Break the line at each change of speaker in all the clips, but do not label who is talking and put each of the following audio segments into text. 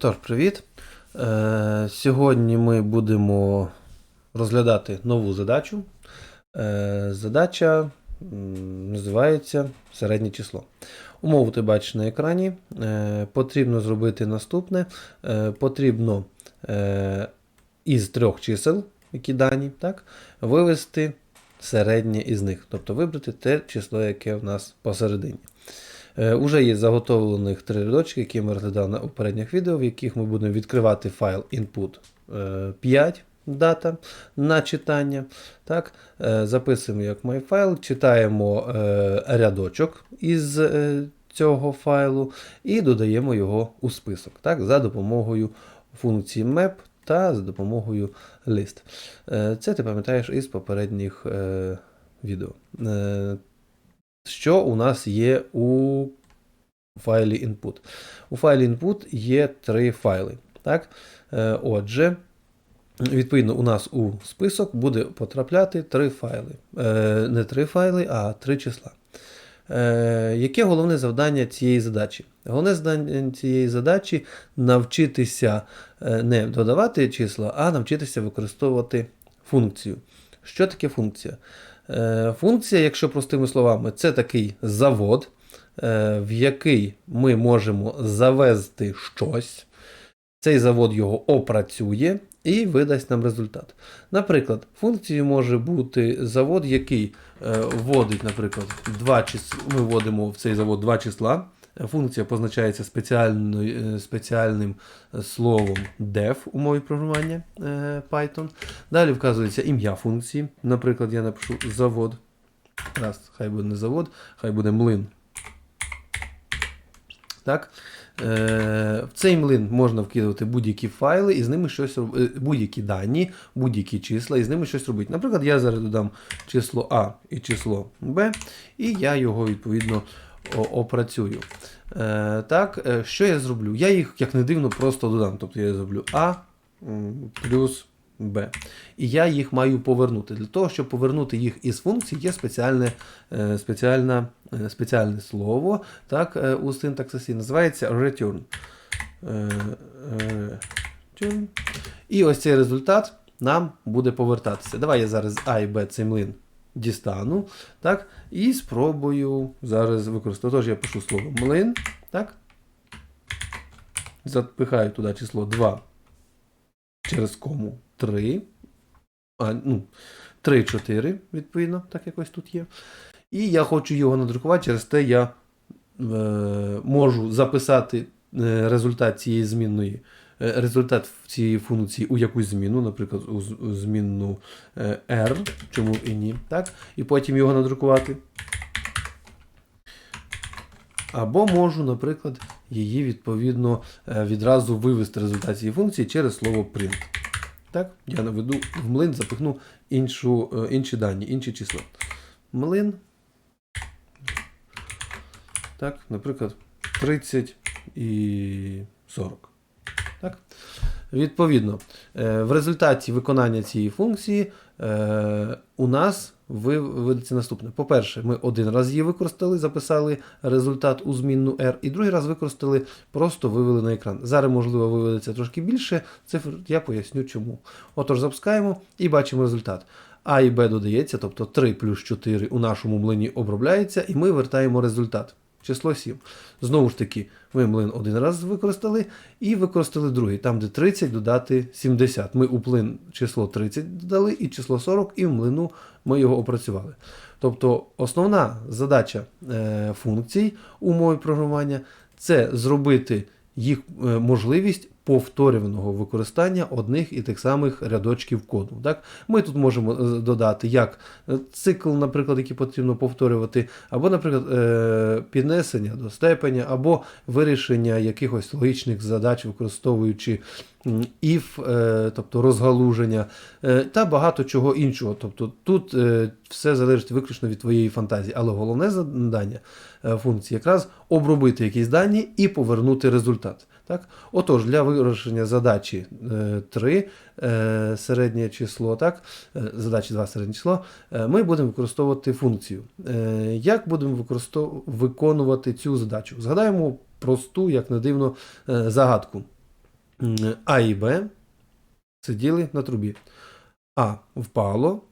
Тож, привіт. Е, сьогодні ми будемо розглядати нову задачу. Е, задача називається середнє число. Умову ти бачиш на екрані. Е, потрібно зробити наступне. Е, потрібно е, із трьох чисел, які дані, так, вивести середнє із них. Тобто вибрати те число, яке в нас посередині. Е, Уже є заготовлених три рядочки, які ми розглядали на попередніх відео, в яких ми будемо відкривати файл input е, 5 дата на читання. Так, е, Записуємо як MyFile, читаємо е, рядочок із е, цього файлу і додаємо його у список так, за допомогою функції map та за допомогою list. Е, Це ти пам'ятаєш із попередніх е, відео. Що у нас є у файлі input. У файлі input є три файли. Так? Е, Отже, відповідно, у нас у список буде потрапляти три файли. Е, Не три файли, а три числа. Е, Яке головне завдання цієї задачі? Головне завдання цієї задачі навчитися не додавати числа, а навчитися використовувати функцію. Що таке функція? Е, Функція, якщо простими словами, це такий завод, е, в який ми можемо завезти щось. Цей завод його опрацює і видасть нам результат. Наприклад, функцією може бути завод, який е, вводить, наприклад, два числа. Ми вводимо в цей завод два числа. Функція позначається е, спеціальним словом def у мові програмування е, Python. Далі вказується ім'я функції. Наприклад, я напишу завод. Раз, хай буде не завод, хай буде млин. Так. Е, В цей млин можна вкидувати будь-які файли і з ними щось будь-які дані, будь-які числа, і з ними щось робити. Наприклад, я зараз додам число А і число Б, і я його відповідно опрацюю. Е, Так, е, що я зроблю? Я їх, як не дивно, просто додам. Тобто я зроблю А плюс Б. І я їх маю повернути. Для того, щоб повернути їх із функції, є спеціальне, е, спеціальна, е, спеціальне слово так, е, у синтаксисі, називається return. Return. І ось цей результат нам буде повертатися. Давай я зараз А і Б цей млин дістану. Так, і спробую зараз використати. Тож я пишу слово млин. Так, запихаю туди число 2 через кому 3. А, ну, 3, 4, відповідно, так якось тут є. І я хочу його надрукувати, через те я е, можу записати е, результат цієї змінної, результат цієї функції у якусь зміну, наприклад, у, змінну е, R, чому і ні, так? І потім його надрукувати. Або можу, наприклад, її відповідно е, відразу вивести результат цієї функції через слово print. Так, я наведу в млин, запихну іншу, е, інші дані, інші числа. Млин. Так, наприклад, 30 і 40. Так? Відповідно, е, в результаті виконання цієї функції е, у нас виведеться наступне. По-перше, ми один раз її використали, записали результат у змінну R, і другий раз використали, просто вивели на екран. Зараз, можливо, виведеться трошки більше цифр, я поясню чому. Отож, запускаємо і бачимо результат. А і Б додається, тобто 3 плюс 4 у нашому млині обробляється, і ми вертаємо результат. Число 7. Знову ж таки, ми млин один раз використали і використали другий, там, де 30 додати 70. Ми у плин число 30 додали і число 40, і в млину ми його опрацювали. Тобто основна задача е, функцій умови програмування це зробити їх е, можливість повторюваного використання одних і тих самих рядочків коду. Так? Ми тут можемо е, додати як е, цикл, наприклад, який потрібно повторювати, або, наприклад, е, піднесення до степеня, або вирішення якихось логічних задач, використовуючи if, тобто розгалуження, та багато чого іншого. Тобто тут все залежить виключно від твоєї фантазії. Але головне завдання функції якраз обробити якісь дані і повернути результат. Так? Отож, для вирішення задачі 3 е, середнє число, так? е, задачі 2 середнє число, е, ми будемо використовувати функцію. Е, Як будемо виконувати цю задачу? Згадаємо просту, як не дивно, е, загадку. А і Б сиділи на трубі. А впало,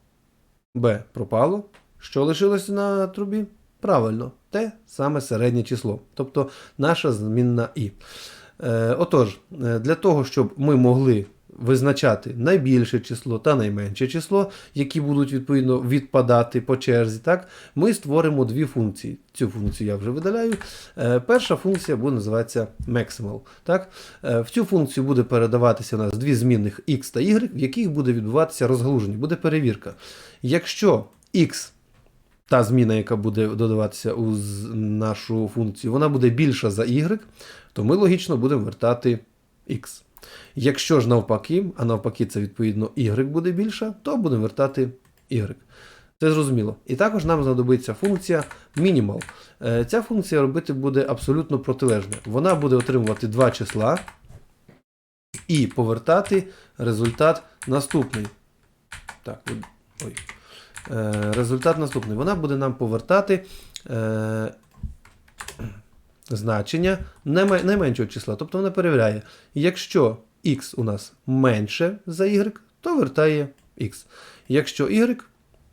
Б пропало. Що лишилося на трубі? Правильно, те саме середнє число, тобто наша змінна І. Е, отож, е, для того, щоб ми могли визначати найбільше число та найменше число, які будуть відповідно відпадати по черзі, так, ми створимо дві функції. Цю функцію я вже видаляю. Е, перша функція буде називатися maximal. Так? В цю функцію буде передаватися у нас дві змінних x та y, в яких буде відбуватися розгалуження, буде перевірка. Якщо x та зміна, яка буде додаватися у нашу функцію, вона буде більша за y, то ми логічно будемо вертати x. Якщо ж навпаки, а навпаки, це відповідно y буде більша, то будемо вертати y. Це зрозуміло. І також нам знадобиться функція minimal. Е, Ця функція робити буде абсолютно протилежне. Вона буде отримувати два числа і повертати результат наступний. Так, ой. Е, результат наступний. Вона буде нам повертати е, значення найменшого числа. Тобто вона перевіряє, якщо x у нас менше за y, то вертає x. Якщо y,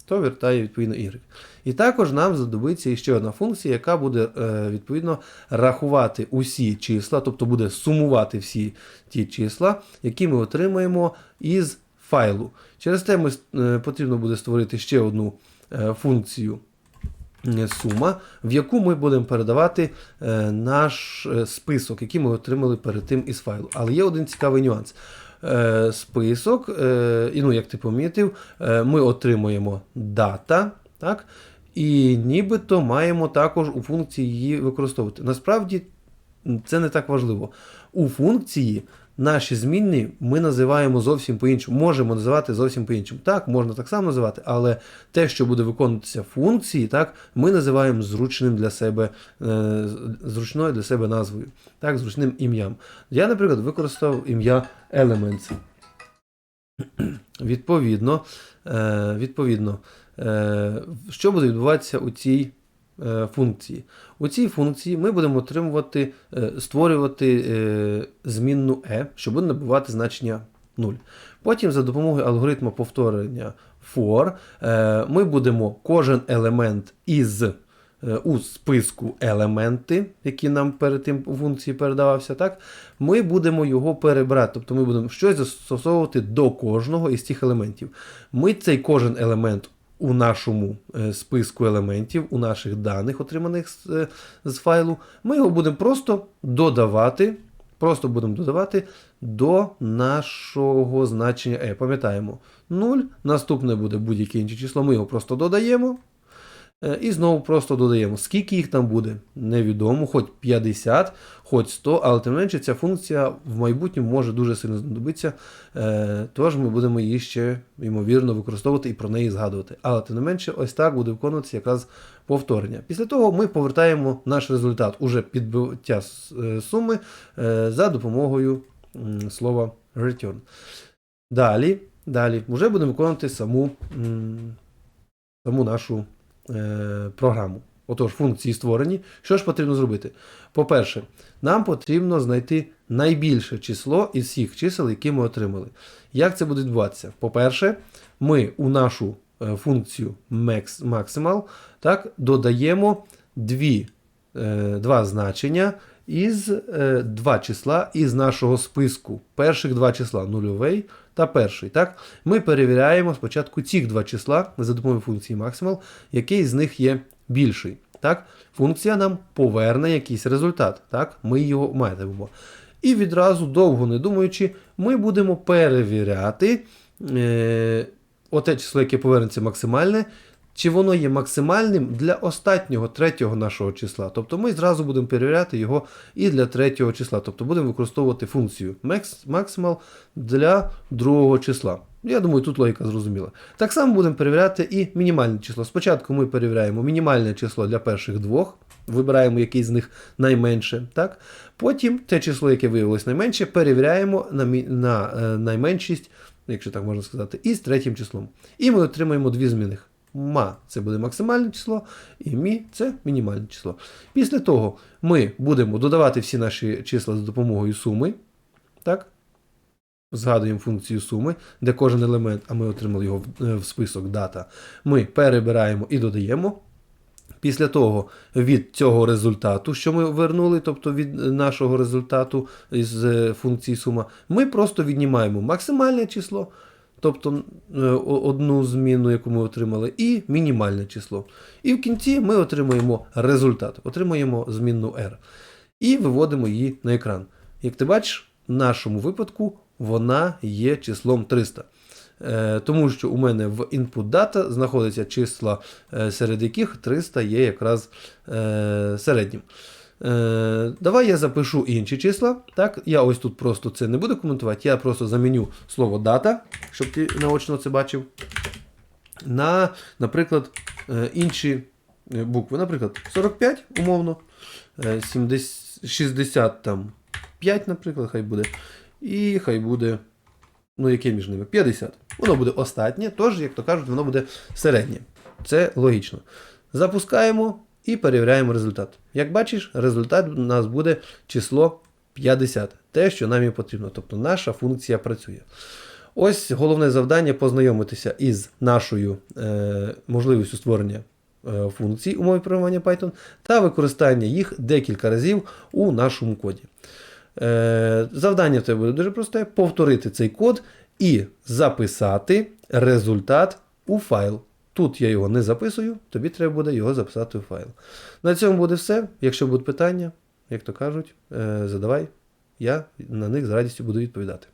то вертає відповідно y. І також нам знадобиться ще одна функція, яка буде е, відповідно рахувати усі числа, тобто буде сумувати всі ті числа, які ми отримаємо із файлу. Через те ми, е, потрібно буде створити ще одну е, функцію сума, в яку ми будемо передавати е, наш е, список, який ми отримали перед тим із файлу. Але є один цікавий нюанс. Е, Список, е, і ну, як ти помітив, е, ми отримуємо дата, так? і нібито маємо також у функції її використовувати. Насправді це не так важливо. У функції наші змінні ми називаємо зовсім по-іншому. Можемо називати зовсім по-іншому. Так, можна так само називати, але те, що буде виконуватися функції, так, ми називаємо зручним для себе, е, зручною для себе назвою, так, зручним ім'ям. Я, наприклад, використав ім'я Elements. Відповідно, е, відповідно, е, що буде відбуватися у цій функції? У цій функції ми будемо отримувати, е, створювати е, змінну e, що буде набувати значення 0. Потім за допомогою алгоритму повторення for е, ми будемо кожен елемент із е, у списку елементи, які нам перед тим у функції передавався, так, ми будемо його перебрати. Тобто ми будемо щось застосовувати до кожного із цих елементів. Ми цей кожен елемент у нашому е, списку елементів, у наших даних, отриманих з, е, з файлу, ми його будемо просто додавати. Просто будемо додавати до нашого значення e. Пам'ятаємо 0, наступне буде будь-яке інше число, ми його просто додаємо. Е, І знову просто додаємо. Скільки їх там буде, невідомо, хоч 50, хоч 100, але тим не менше ця функція в майбутньому може дуже сильно знадобитися. Е, Тож ми будемо її ще, ймовірно, використовувати і про неї згадувати. Але тим не менше, ось так буде виконуватися якраз повторення. Після того ми повертаємо наш результат уже підбиття е, суми за допомогою слова return. Далі, далі вже будемо виконувати саму, саму нашу програму. Отож, функції створені. Що ж потрібно зробити? По-перше, нам потрібно знайти найбільше число із всіх чисел, які ми отримали. Як це буде відбуватися? По-перше, ми у нашу е, функцію max, maximal так, додаємо дві, е, два значення із е, два числа із нашого списку. Перших два числа нульовий та перший. Так? Ми перевіряємо спочатку ці два числа за допомогою функції maximal, який з них є більший. Так? Функція нам поверне якийсь результат. Так? Ми його матимемо. І відразу, довго не думаючи, ми будемо перевіряти е, оте число, яке повернеться максимальне, чи воно є максимальним для останнього третього нашого числа. Тобто ми зразу будемо перевіряти його і для третього числа. Тобто будемо використовувати функцію max, maximal для другого числа. Я думаю, тут логіка зрозуміла. Так само будемо перевіряти і мінімальне число. Спочатку ми перевіряємо мінімальне число для перших двох, вибираємо який з них найменше. Так? Потім те число, яке виявилось найменше, перевіряємо на, на е, найменшість, якщо так можна сказати, із третім числом. І ми отримаємо дві змінних. Ма це буде максимальне число, і мі це мінімальне число. Після того ми будемо додавати всі наші числа за допомогою суми. Так? згадуємо функцію суми, де кожен елемент, а ми отримали його в, е, список дата, ми перебираємо і додаємо. Після того від цього результату, що ми вернули, тобто від нашого результату із е, функції сума, ми просто віднімаємо максимальне число, тобто е, одну зміну, яку ми отримали, і мінімальне число. І в кінці ми отримуємо результат, отримуємо змінну R. І виводимо її на екран. Як ти бачиш, в нашому випадку вона є числом 300. Е, Тому що у мене в input data знаходяться числа, е, серед яких 300 є якраз середнім. Е, Давай я запишу інші числа. Так, я ось тут просто це не буду коментувати, я просто заміню слово дата, щоб ти наочно це бачив. На, наприклад, е, інші е, букви. Наприклад, 45, умовно, е, 70, 60 там 5, наприклад, хай буде. І хай буде. Ну, яке між ними? 50. Воно буде остатнє, тож, як то кажуть, воно буде середнє. Це логічно. Запускаємо і перевіряємо результат. Як бачиш, результат у нас буде число 50, те, що нам і потрібно. Тобто наша функція працює. Ось головне завдання познайомитися із нашою е, можливістю створення е, функцій у мові програмування Python та використання їх декілька разів у нашому коді. Е, завдання в тебе буде дуже просте: повторити цей код і записати результат у файл. Тут я його не записую, тобі треба буде його записати у файл. На цьому буде все. Якщо будуть питання, як то кажуть, е, задавай, я на них з радістю буду відповідати.